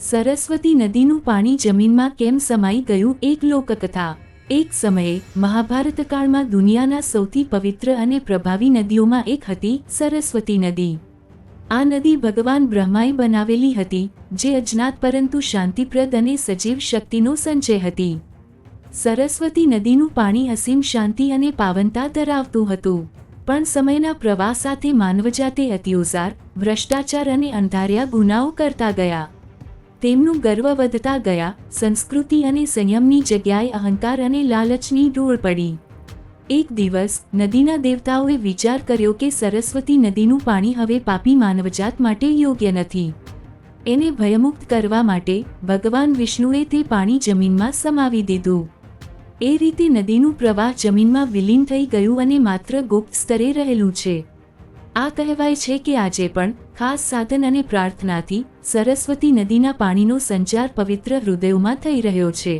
સરસ્વતી નદીનું પાણી જમીનમાં કેમ સમાઈ ગયું એક લોકકથા. એક સમયે, મહાભારત કાળમાં દુનિયાના સૌથી પવિત્ર અને પ્રભાવી નદીઓમાં એક હતી સરસ્વતી નદી. આ નદી ભગવાન બ્રહ્માએ બનાવેલી હતી, જે અજ્ઞાત પરંતુ શાંતિપ્રદ અને સજીવ શક્તિનો સંચય હતી. સરસ્વતી નદીનું પાણી અસીમ શાંતિ અને પાવનતા ધરાવતું હતું. પણ સમયના પ્રવાહ સાથે માનવજાતે અતિઓઝાર ભ્રષ્ટાચાર અને અંધાર્યા ગુનાઓ કરતા ગયા. તેમનું ગર્વ વધતા ગયા, સંસ્કૃતિ અને સંયમની જગ્યાએ અહંકાર અને લાલચની ડોળ પડી. એક દિવસ, નદીના દેવતાઓએ વિચાર કર્યો કે સરસ્વતી નદીનું પાણી હવે પાપી માનવજાત માટે યોગ્ય નથી. એને ભયમુક્ત કરવા માટે, ભગવાન વિષ્ણુએ તે પાણી જમીનમાં સમાવી દીધું. એ રીતે નદીનું પ્રવાહ જમીનમાં વિલીન થઈ ગયું અને માત્ર ગુપ્ત સ્તરે રહેલું છે. આ કહેવાય છે કે આજે પણ ખાસ સાધન અને પ્રાર્થનાથી સરસ્વતી નદીના પાણીનો સંચાર પવિત્ર હૃદયોમાં થઈ રહ્યો છે.